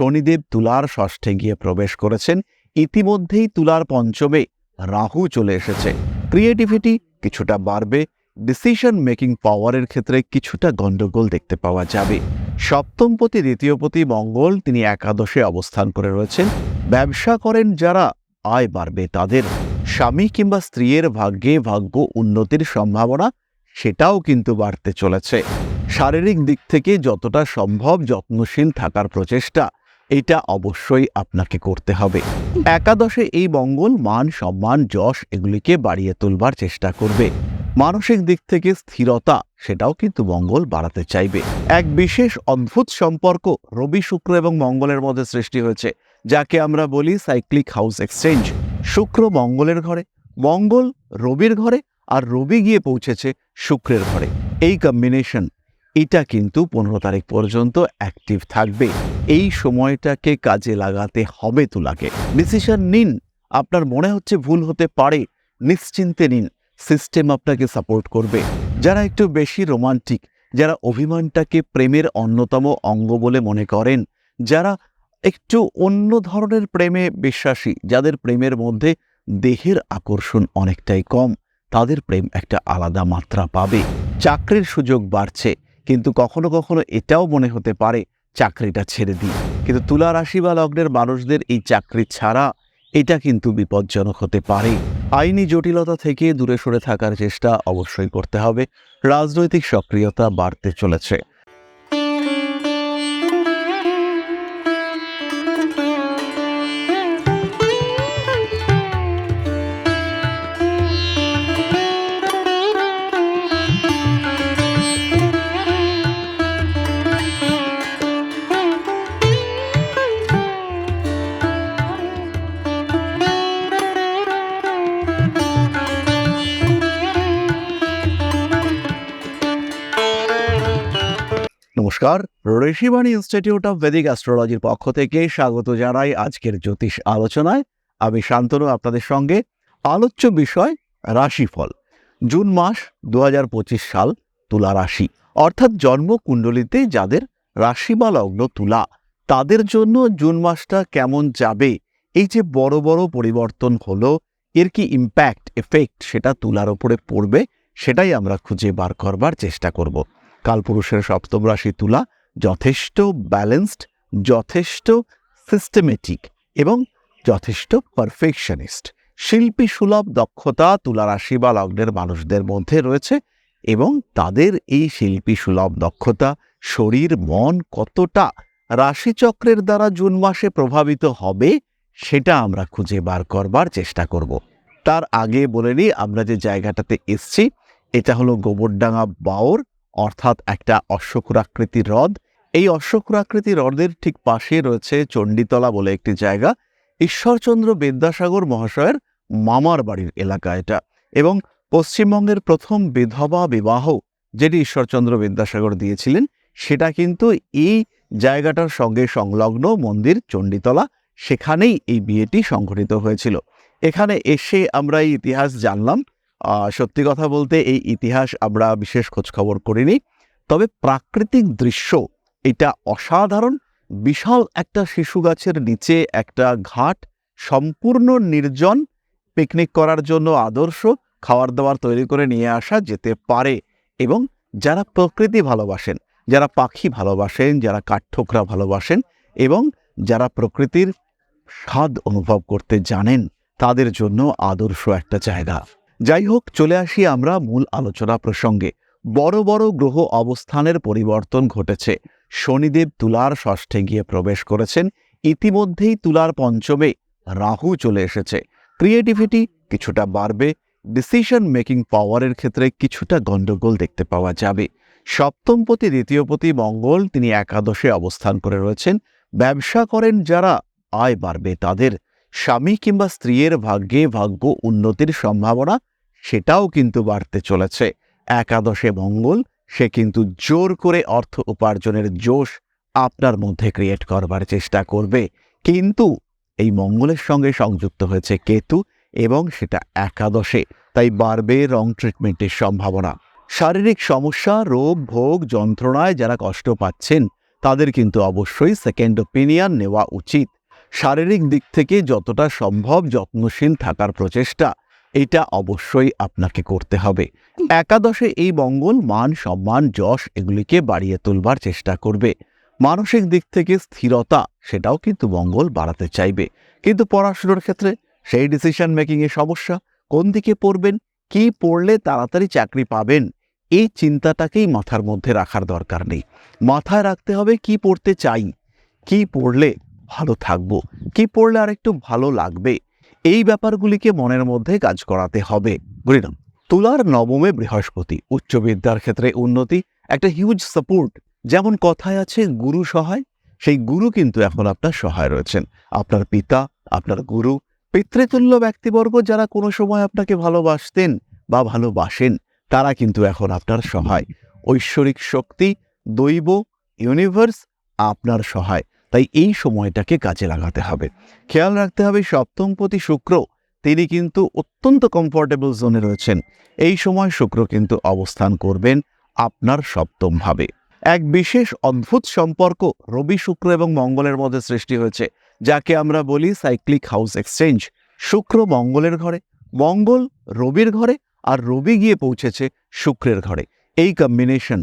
শনিদেব তুলার ষষ্ঠে গিয়ে প্রবেশ করেছেন। ইতিমধ্যেই তুলার পঞ্চমে রাহু চলে এসেছে। ক্রিয়েটিভিটি কিছুটা বাড়বে ডিসিশন মেকিং পাওয়ারের ক্ষেত্রে কিছুটা গণ্ডগোল দেখতে পাওয়া যাবে। সপ্তমপতি, দ্বিতীয়পতি মঙ্গল তিনি একাদশে অবস্থান করে রয়েছেন। ব্যবসা করেন যারা আয় বাড়বে তাদের। স্বামী কিংবা স্ত্রীর ভাগ্যে ভাগ্য উন্নতির সম্ভাবনা সেটাও কিন্তু বাড়তে চলেছে। শারীরিক দিক থেকে যতটা সম্ভব যত্নশীল থাকার প্রচেষ্টা এটা অবশ্যই আপনাকে করতে হবে। একাদশে এই মঙ্গল, মান, সম্মান, যশ এগুলিকে বাড়িয়ে তুলবার চেষ্টা করবে। মানসিক দিক থেকে স্থিরতা, সেটাও কিন্তু মঙ্গল বাড়াতে চাইবে। এক বিশেষ অদ্ভুত সম্পর্ক রবি, শুক্র এবং মঙ্গলের মধ্যে সৃষ্টি হয়েছে, যাকে আমরা বলি সাইক্লিক হাউস এক্সচেঞ্জ। শুক্র মঙ্গলের ঘরে, মঙ্গল রবির ঘরে, আর রবি গিয়ে পৌঁছেছে শুক্রের ঘরে। এই কম্বিনেশন এটা কিন্তু পনেরো তারিখ পর্যন্ত অ্যাক্টিভ থাকবে। এই সময়টাকে কাজে লাগাতে হবে তুলাকে। ডিসিশন নিন। আপনার মনে হচ্ছে ভুল হতে পারে। নিশ্চিন্তে নিন। সিস্টেম আপনাকে সাপোর্ট করবে। যারা একটু বেশি রোমান্টিক যারা অভিমানটাকে প্রেমের অন্যতম অঙ্গ বলে মনে করেন, যারা একটু অন্য ধরনের প্রেমে বিশ্বাসী, যাদের প্রেমের মধ্যে দেহের আকর্ষণ অনেকটাই কম, তাদের প্রেম একটা আলাদা মাত্রা পাবে। চাকরির সুযোগ বাড়ছে। কিন্তু কখনো কখনো এটাও মনে হতে পারে চাকরিটা ছেড়ে দিই। কিন্তু তুলা রাশি বা লগ্নের মানুষদের এই চাকরি ছাড়া এটা কিন্তু বিপজ্জনক হতে পারে। আইনি জটিলতা থেকে দূরে সরে থাকার চেষ্টা অবশ্যই করতে হবে। রাজনৈতিক সক্রিয়তা বাড়তে চলেছে। নমস্কার। ঋষিবাণী ইনস্টিটিউট অফ বেদিক অ্যাস্ট্রোলজির পক্ষ থেকে স্বাগত জানাই আজকের জ্যোতিষ আলোচনায়। আমি শান্তনু, আপনাদের সঙ্গে আলোচ্য বিষয় রাশিফল। জুন মাস দুহাজার পঁচিশ সাল তুলা রাশি। অর্থাৎ জন্মকুণ্ডলিতে যাদের রাশি বা লগ্ন তুলা, তাদের জন্য জুন মাসটা কেমন যাবে? এই যে বড় বড় পরিবর্তন হলো, এর কি ইম্প্যাক্ট এফেক্ট সেটা তুলার ওপরে পড়বে, সেটাই আমরা খুঁজে বার করবার চেষ্টা করব। কালপুরুষের সপ্তম রাশি তুলা যথেষ্ট ব্যালেন্সড যথেষ্ট সিস্টেমেটিক এবং যথেষ্ট পারফেকশনিস্ট শিল্পী সুলভ দক্ষতা তুলা রাশি বা লগ্নের মানুষদের মধ্যে রয়েছে এবং তাদের এই শিল্পী সুলভ দক্ষতা শরীর, মন কতটা রাশিচক্রের দ্বারা জুন মাসে প্রভাবিত হবে সেটা আমরা খুঁজে বার করবার চেষ্টা করব। তার আগে বলে নিই, আমরা যে জায়গাটাতে এসছি, এটা হলো গোবরডাঙ্গা বাওর অর্থাৎ একটা অশ্বক্ষুরাকৃতির হ্রদ। এই অশ্বক্ষুরাকৃতি হ্রদের ঠিক পাশে রয়েছে চণ্ডীতলা বলে একটি জায়গা। ঈশ্বরচন্দ্র বিদ্যাসাগর মহাশয়ের মামার বাড়ির এলাকা এটা। এবং পশ্চিমবঙ্গের প্রথম বিধবা বিবাহ যেটি ঈশ্বরচন্দ্র বিদ্যাসাগর দিয়েছিলেন, সেটা কিন্তু এই জায়গাটার সঙ্গে সংলগ্ন মন্দির চণ্ডীতলা, সেখানেই এই বিয়েটি সংঘটিত হয়েছিল। এখানে এসে আমরা এই ইতিহাস জানলাম। সত্যি কথা বলতে এই ইতিহাস আমরা বিশেষ খোঁজখবর করিনি। তবে প্রাকৃতিক দৃশ্য, এটা অসাধারণ। বিশাল একটা শিশু গাছের নিচে একটা ঘাট, সম্পূর্ণ নির্জন। পিকনিক করার জন্য আদর্শ খাওয়ার দাবার তৈরি করে নিয়ে আসা যেতে পারে। এবং যারা প্রকৃতি ভালোবাসেন, যারা পাখি ভালোবাসেন, যারা কাঠঠোকরা ভালোবাসেন এবং যারা প্রকৃতির স্বাদ অনুভব করতে জানেন, তাদের জন্য আদর্শ একটা জায়গা। যাই হোক চলে আসি আমরা মূল আলোচনা প্রসঙ্গে। বড় বড় গ্রহ অবস্থানের পরিবর্তন ঘটেছে। শনিদেব তুলার ষষ্ঠে গিয়ে প্রবেশ করেছেন। ইতিমধ্যেই তুলার পঞ্চমে রাহু চলে এসেছে। ক্রিয়েটিভিটি কিছুটা বাড়বে। ডিসিশন মেকিং পাওয়ারের ক্ষেত্রে কিছুটা গণ্ডগোল দেখতে পাওয়া যাবে। সপ্তমপতি, দ্বিতীয়পতি মঙ্গল তিনি একাদশে অবস্থান করে রয়েছেন। ব্যবসা করেন যারা আয় বাড়বে তাদের। স্বামী কিংবা স্ত্রীর ভাগ্যে ভাগ্য উন্নতির সম্ভাবনা সেটাও কিন্তু বাড়তে চলেছে। একাদশে মঙ্গল, সে কিন্তু জোর করে অর্থ উপার্জনের জোশ আপনার মধ্যে ক্রিয়েট করবার চেষ্টা করবে। কিন্তু এই মঙ্গলের সঙ্গে সংযুক্ত হয়েছে কেতু এবং সেটা একাদশে, তাই বাড়বে রং ট্রিটমেন্টের সম্ভাবনা। শারীরিক সমস্যা, রোগ, ভোগ, যন্ত্রণায় যারা কষ্ট পাচ্ছেন, তাদের কিন্তু অবশ্যই সেকেন্ড ওপিনিয়ন নেওয়া উচিত। শারীরিক দিক থেকে যতটা সম্ভব যত্নশীল থাকার প্রচেষ্টা এটা অবশ্যই আপনাকে করতে হবে। একাদশে এই মঙ্গল, মান, সম্মান, যশ এগুলিকে বাড়িয়ে তুলবার চেষ্টা করবে। মানসিক দিক থেকে স্থিরতা, সেটাও কিন্তু মঙ্গল বাড়াতে চাইবে। কিন্তু পড়াশুনোর ক্ষেত্রে সেই ডিসিশন মেকিংয়ে সমস্যা, কোন দিকে পড়বেন, কি পড়লে তাড়াতাড়ি চাকরি পাবেন, এই চিন্তাটাকেই মাথার মধ্যে রাখার দরকার নেই। মাথায় রাখতে হবে কি পড়তে চাই, কি পড়লে ভালো থাকব, কি পড়লে আর একটু ভালো লাগবে এই ব্যাপারগুলিকে মনের মধ্যে কাজ করাতে হবে। বুঝলাম তুলার নবমে বৃহস্পতি, উচ্চ বিদ্যার ক্ষেত্রে উন্নতি, একটা হিউজ সাপোর্ট যেমন কথায় আছে, গুরু সহায় সেই গুরু কিন্তু এখন আপনার সহায় রয়েছেন। আপনার পিতা, আপনার গুরু, পিতৃতুল্য ব্যক্তিবর্গ যারা কোনো সময় আপনাকে ভালোবাসতেন বা ভালোবাসেন, তারা কিন্তু এখন আপনার সহায়। ঐশ্বরিক শক্তি, দৈব ইউনিভার্স আপনার সহায়। তাই এই সময়টাকে কাজে লাগাতে হবে। খেয়াল রাখতে হবে, সপ্তমপতি শুক্র, তিনি কিন্তু অত্যন্ত কমফোর্টেবল জোনে রয়েছেন। এই সময় শুক্র কিন্তু অবস্থান করবেন আপনার সপ্তম ভাবে। এক বিশেষ অদ্ভুত সম্পর্ক রবি শুক্র এবং মঙ্গলের মধ্যে সৃষ্টি হয়েছে, যাকে আমরা বলি সাইক্লিক হাউস এক্সচেঞ্জ শুক্র মঙ্গলের ঘরে, মঙ্গল রবির ঘরে আর রবি গিয়ে পৌঁছেছে শুক্রের ঘরে। এই কম্বিনেশন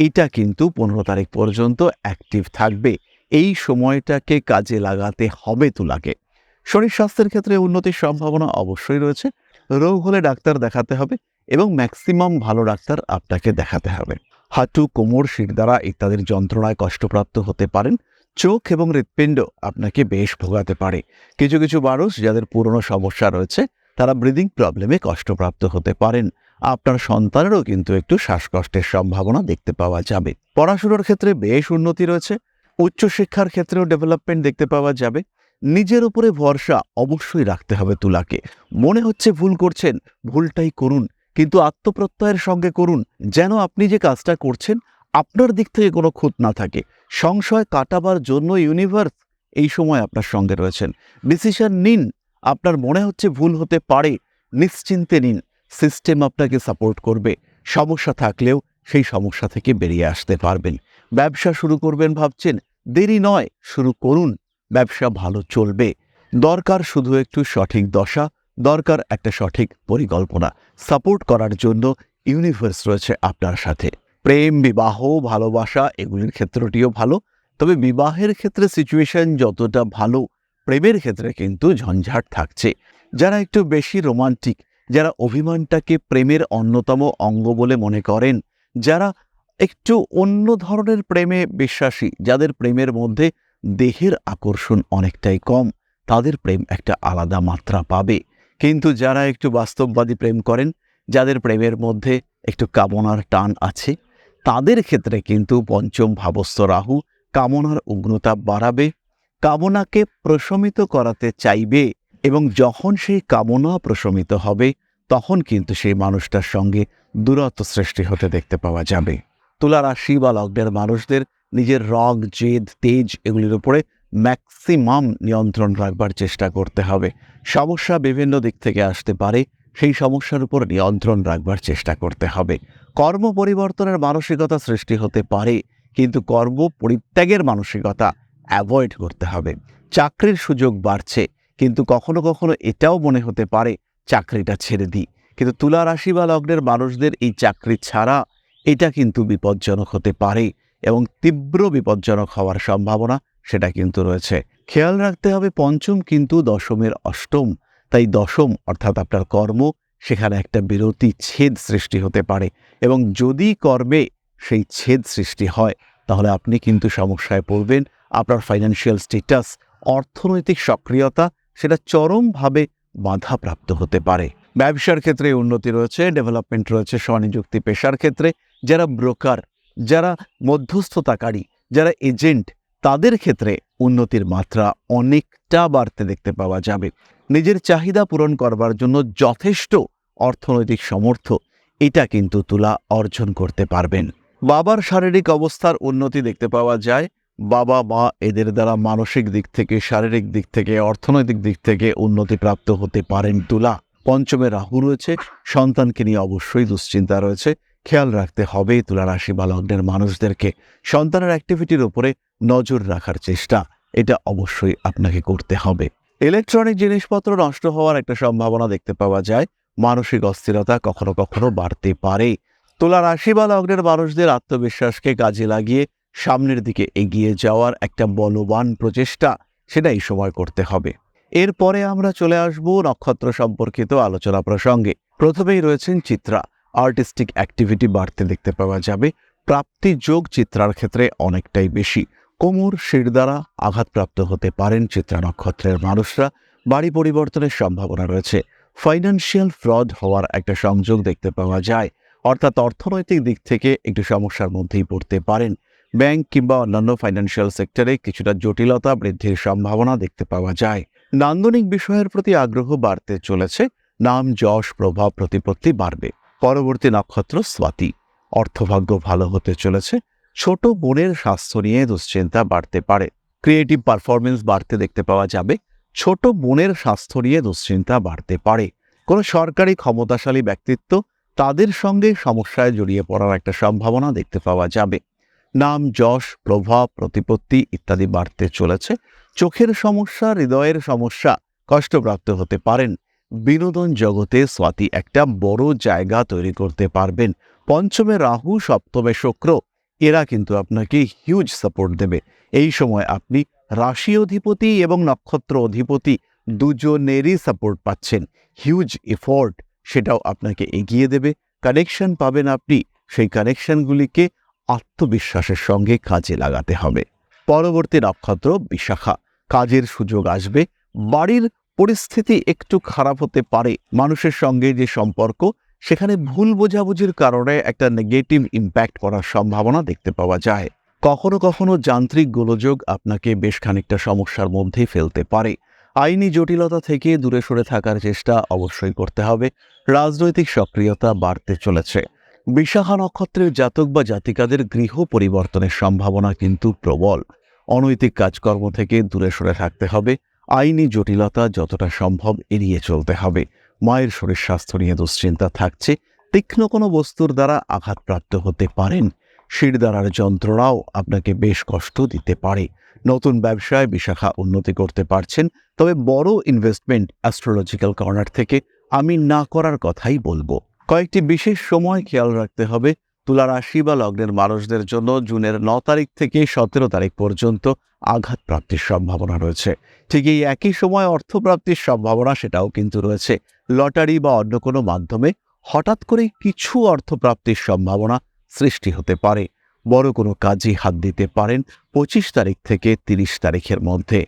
এটা কিন্তু পনেরো তারিখ পর্যন্ত অ্যাক্টিভ থাকবে। এই সময়টাকে কাজে লাগাতে হবে তুলাকে। শরীর স্বাস্থ্যের ক্ষেত্রে উন্নতির সম্ভাবনা অবশ্যই রয়েছে। রোগ হলে ডাক্তার দেখাতে হবে এবং ম্যাক্সিমাম ভালো ডাক্তার আপনাকে দেখাতে হবে। হাঁটু, কোমর শিরদাঁড়া ইত্যাদির যন্ত্রণায় কষ্টপ্রাপ্ত হতে পারেন। চোখ এবং হৃৎপিণ্ড আপনাকে বেশ ভোগাতে পারে। কিছু কিছু মানুষ যাদের পুরনো সমস্যা রয়েছে, তারা ব্রিদিং প্রবলেমে কষ্টপ্রাপ্ত হতে পারেন। আপনার সন্তানেরও কিন্তু একটু শ্বাসকষ্টের সম্ভাবনা দেখতে পাওয়া যাবে। পড়াশুনোর ক্ষেত্রে বেশ উন্নতি রয়েছে। উচ্চশিক্ষার ক্ষেত্রেও ডেভেলপমেন্ট দেখতে পাওয়া যাবে। নিজের উপরে ভরসা অবশ্যই রাখতে হবে তুলাকে। মনে হচ্ছে ভুল করছেন, ভুলটাই করুন। কিন্তু আত্মপ্রত্যয়ের সঙ্গে করুন। যেন আপনি যে কাজটা করছেন, আপনার দিক থেকে কোনো খুঁত না থাকে। সংশয় কাটাবার জন্য ইউনিভার্স এই সময় আপনার সঙ্গে রয়েছেন। ডিসিশন নিন। আপনার মনে হচ্ছে ভুল হতে পারে। নিশ্চিন্তে নিন। সিস্টেম আপনাকে সাপোর্ট করবে। সমস্যা থাকলেও সেই সমস্যা থেকে বেরিয়ে আসতে পারবেন। ব্যবসা শুরু করবেন ভাবছেন, দেরি নয়, শুরু করুন। ব্যবসা ভালো চলবে। দরকার শুধু একটু সঠিক দশা, দরকার একটা সঠিক পরিকল্পনা। সাপোর্ট করার জন্য ইউনিভার্স রয়েছে আপনার সাথে। প্রেম, বিবাহ, ভালোবাসা এগুলির ক্ষেত্রটিও ভালো। তবে বিবাহের ক্ষেত্রে সিচুয়েশন যতটা ভালো, প্রেমের ক্ষেত্রে কিন্তু ঝঞ্ঝাট থাকছে। যারা একটু বেশি রোমান্টিক, যারা অভিমানটাকে প্রেমের অন্যতম অঙ্গ বলে মনে করেন, যারা একটু অন্য ধরনের প্রেমে বিশ্বাসী, যাদের প্রেমের মধ্যে দেহের আকর্ষণ অনেকটাই কম, তাদের প্রেম একটা আলাদা মাত্রা পাবে। কিন্তু যারা একটু বাস্তববাদী প্রেম করেন, যাদের প্রেমের মধ্যে একটু কামনার টান আছে, তাদের ক্ষেত্রে কিন্তু পঞ্চম ভাবস্থ রাহু কামনার উগ্রতা বাড়াবে, কামনাকে প্রশমিত করাতে চাইবে এবং যখন সেই কামনা প্রশমিত হবে, তখন কিন্তু সেই মানুষটার সঙ্গে দূরত্ব সৃষ্টি হতে দেখতে পাওয়া যাবে। তুলা রাশি বা লগ্নের মানুষদের নিজের রগ জেদ, তেজ এগুলির উপরে ম্যাক্সিমাম নিয়ন্ত্রণ রাখবার চেষ্টা করতে হবে। সমস্যা বিভিন্ন দিক থেকে আসতে পারে, সেই সমস্যার উপর নিয়ন্ত্রণ রাখবার চেষ্টা করতে হবে। কর্ম পরিবর্তনের মানসিকতা সৃষ্টি হতে পারে, কিন্তু কর্ম পরিত্যাগের মানসিকতা অ্যাভয়েড করতে হবে। চাকরির সুযোগ বাড়ছে, কিন্তু কখনো কখনো এটাও মনে হতে পারে, চাকরিটা ছেড়ে দিই। কিন্তু তুলা রাশি বা লগ্নের মানুষদের এই চাকরি ছাড়া এটা কিন্তু বিপজ্জনক হতে পারে এবং তীব্র বিপজ্জনক হওয়ার সম্ভাবনা সেটা কিন্তু রয়েছে। খেয়াল রাখতে হবে পঞ্চম কিন্তু দশমের অষ্টম। তাই দশম অর্থাৎ আপনার কর্ম, সেখানে একটা বিরতি ছেদ সৃষ্টি হতে পারে এবং যদি কর্মে সেই ছেদ সৃষ্টি হয়, তাহলে আপনি কিন্তু সমস্যায় পড়বেন। আপনার ফাইন্যান্সিয়াল স্টেটাস অর্থনৈতিক সক্রিয়তা সেটা চরমভাবে বাধাপ্রাপ্ত হতে পারে। ব্যবসার ক্ষেত্রে উন্নতি রয়েছে ডেভেলপমেন্ট রয়েছে, স্বনিযুক্তি, পেশার ক্ষেত্রে যারা ব্রোকার, যারা মধ্যস্থতাকারী, যারা এজেন্ট, তাদের ক্ষেত্রে উন্নতির মাত্রা অনেকটা বাড়তে দেখতে পাওয়া যাবে। নিজের চাহিদা পূরণ করবার জন্য যথেষ্ট অর্থনৈতিক সমর্থ, এটা কিন্তু তুলা অর্জন করতে পারবেন। বাবার শারীরিক অবস্থার উন্নতি দেখতে পাওয়া যায়। বাবা, মা এদের দ্বারা মানসিক দিক থেকে, শারীরিক দিক থেকে, অর্থনৈতিক দিক থেকে উন্নতি প্রাপ্ত হতে পারেন তুলা। পঞ্চমে রাহু রয়েছে, সন্তানকে নিয়ে অবশ্যই দুশ্চিন্তা রয়েছে। খেয়াল রাখতে হবে তুলা রাশি বা লগ্নের মানুষদেরকে। সন্তানের অ্যাক্টিভিটির উপরে নজর রাখার চেষ্টা, এটা অবশ্যই আপনাকে করতে হবে। ইলেকট্রনিক জিনিসপত্র নষ্ট হওয়ার একটা সম্ভাবনা দেখতে পাওয়া যায়। মানসিক অস্থিরতা কখনো কখনো বাড়তে পারে। তুলা রাশি বা লগ্নের মানুষদের আত্মবিশ্বাসকে কাজে লাগিয়ে সামনের দিকে এগিয়ে যাওয়ার একটা বলবান প্রচেষ্টা, সেটা এই সময় করতে হবে। এরপরে আমরা চলে আসব নক্ষত্র সম্পর্কিত আলোচনা প্রসঙ্গে। প্রথমেই রয়েছেন চিত্রা। আর্টিস্টিক অ্যাক্টিভিটি বাড়তে দেখতে পাওয়া যাবে। প্রাপ্তি যোগ চিত্রার ক্ষেত্রে অনেকটাই বেশি। কোমর শির দ্বারা আঘাতপ্রাপ্ত হতে পারেন চিত্রা নক্ষত্রের মানুষরা। বাড়ি পরিবর্তনের সম্ভাবনা রয়েছে। ফাইন্যান্সিয়াল ফ্রড হওয়ার একটা সংযোগ দেখতে পাওয়া যায়। অর্থাৎ অর্থনৈতিক দিক থেকে একটু সমস্যার মধ্যেই পড়তে পারেন। ব্যাংক কিংবা অন্যান্য ফাইন্যান্সিয়াল সেক্টরে কিছুটা জটিলতা বৃদ্ধির সম্ভাবনা দেখতে পাওয়া যায়। নান্দনিক বিষয়ের প্রতি আগ্রহ বাড়তে চলেছে। নাম, যশ, প্রভাব, প্রতিপত্তি বাড়বে। পরবর্তী নক্ষত্র স্বাতি। অর্থভাগ্য ভালো হতে চলেছে। ছোট বোনের স্বাস্থ্য নিয়ে দুশ্চিন্তা বাড়তে পারে। ক্রিয়েটিভ পারফরমেন্স বাড়তে দেখতে পাওয়া যাবে। ছোট বোনের স্বাস্থ্য নিয়ে দুশ্চিন্তা বাড়তে পারে। কোনো সরকারি ক্ষমতাশালী ব্যক্তিত্ব তাদের সঙ্গে সমস্যায় জড়িয়ে পড়ার একটা সম্ভাবনা দেখতে পাওয়া যাবে। নাম, যশ, প্রভাব, প্রতিপত্তি ইত্যাদি বাড়তে চলেছে। চোখের সমস্যা, হৃদয়ের সমস্যা কষ্টপ্রাপ্ত হতে পারেন। বিনোদন জগতে স্বাতি একটা বড় জায়গা তৈরি করতে পারবেন। পঞ্চমে রাহু, সপ্তমে শুক্র, এরা কিন্তু আপনাকে হিউজ সাপোর্ট দেবে। এই সময় আপনি রাশি অধিপতি এবং নক্ষত্র অধিপতি দুজনেরই সাপোর্ট পাচ্ছেন। হিউজ এফোর্ট সেটাও আপনাকে এগিয়ে দেবে। কানেকশন পাবেন আপনি। সেই কানেকশনগুলিকে আত্মবিশ্বাসের সঙ্গে কাজে লাগাতে হবে। পরবর্তী নক্ষত্র বিশাখা। কাজের সুযোগ আসবে। বাড়ির পরিস্থিতি একটু খারাপ হতে পারে। মানুষের সঙ্গে যে সম্পর্ক, সেখানে ভুল বোঝাবুঝির কারণে একটা নেগেটিভ ইম্প্যাক্ট করার সম্ভাবনা দেখতে পাওয়া যায়। কখনো কখনো যান্ত্রিক গোলযোগ আপনাকে বেশ খানিকটা সমস্যার মধ্যে ফেলতে পারে। আইনি জটিলতা থেকে দূরে সরে থাকার চেষ্টা অবশ্যই করতে হবে। রাজনৈতিক সক্রিয়তা বাড়তে চলেছে। বিশাখা নক্ষত্রের জাতক বা জাতিকাদের গৃহ পরিবর্তনের সম্ভাবনা কিন্তু প্রবল। অনৈতিক কাজকর্ম থেকে দূরে সরে থাকতে হবে। আইনি জটিলতা যতটা সম্ভব এড়িয়ে চলতে হবে। মায়ের শরীর স্বাস্থ্য নিয়ে দুশ্চিন্তা থাকছে। তীক্ষ্ণ কোনো বস্তুর দ্বারা আঘাতপ্রাপ্ত হতে পারেন। শিরদারার যন্ত্রণাও আপনাকে বেশ কষ্ট দিতে পারে। নতুন ব্যবসায় বিশাখা উন্নতি করতে পারছেন। তবে বড় ইনভেস্টমেন্ট অ্যাস্ট্রোলজিক্যাল কর্নার থেকে আমি না করার কথাই বলব। কয়েকটি বিশেষ সময় খেয়াল রাখতে হবে। তুলা রাশি বা লগ্নের মানুষদের জন্য জুনের ন তারিখ থেকে সতেরো তারিখ পর্যন্ত আঘাত প্রাপ্তির সম্ভাবনা রয়েছে। ঠিক এই একই সময় অর্থপ্রাপ্তির সম্ভাবনা সেটাও কিন্তু রয়েছে। লটারি বা অন্য কোনো মাধ্যমে হঠাৎ করে কিছু অর্থপ্রাপ্তির সম্ভাবনা সৃষ্টি হতে পারে। বড় কোনো কাজে হাত দিতে পারেন পঁচিশ তারিখ থেকে তিরিশ তারিখের মধ্যে।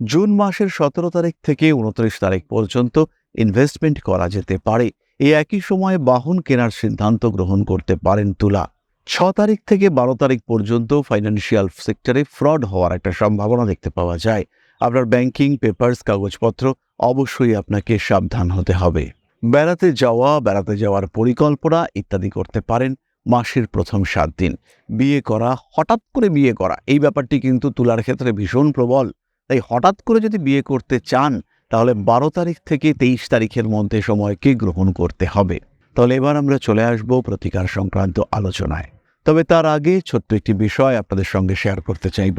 জুন মাসের সতেরো তারিখ থেকে উনত্রিশ তারিখ পর্যন্ত ইনভেস্টমেন্ট করা যেতে পারে। এই একই সময়ে বাহন কেনার সিদ্ধান্ত গ্রহণ করতে পারেন তুলা। ছ তারিখ থেকে বারো তারিখ পর্যন্ত ফাইন্যান্সিয়াল সেক্টরে ফ্রড হওয়ার একটা সম্ভাবনা দেখতে পাওয়া যায়। আপনার ব্যাংকিং পেপার্স কাগজপত্র অবশ্যই আপনাকে সাবধান হতে হবে। বেড়াতে যাওয়া, বেড়াতে যাওয়ার পরিকল্পনা ইত্যাদি করতে পারেন মাসের প্রথম সাত দিন। বিয়ে করা, হঠাৎ করে বিয়ে করা, এই ব্যাপারটি কিন্তু তুলার ক্ষেত্রে ভীষণ প্রবল। তাই হঠাৎ করে যদি বিয়ে করতে চান তাহলে বারো তারিখ থেকে তেইশ তারিখের মধ্যে সময়কে গ্রহণ করতে হবে। তাহলে এবার আমরা চলে আসব প্রতিকার সংক্রান্ত আলোচনায়। তবে তার আগে ছোট্ট একটি বিষয় আপনাদের সঙ্গে শেয়ার করতে চাইব।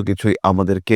কিছুই আমাদেরকে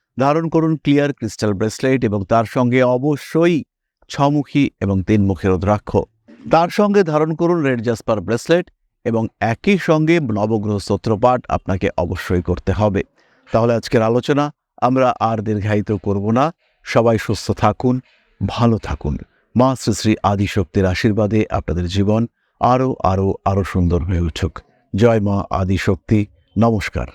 ধারণ করুন ক্লিয়ার ক্রিস্টাল ব্রেসলেট এবং তার সঙ্গে অবশ্যই ছমুখী এবং তিনমুখী রুদ্রাক্ষ। তার সঙ্গে ধারণ করুন রেড জাসপার ব্রেসলেট এবং একই সঙ্গে নবগ্রহ স্তোত্রপাঠ আপনাকে অবশ্যই করতে হবে। তাহলে আজকের আলোচনা আমরা আর দীর্ঘায়িত করব না। সবাই সুস্থ থাকুন, ভালো থাকুন। মা শ্রী শ্রী আদিশক্তির আশীর্বাদে আপনাদের জীবন আরও আরও আরও সুন্দর হয়ে উঠুক। জয় মা আদিশক্তি। নমস্কার।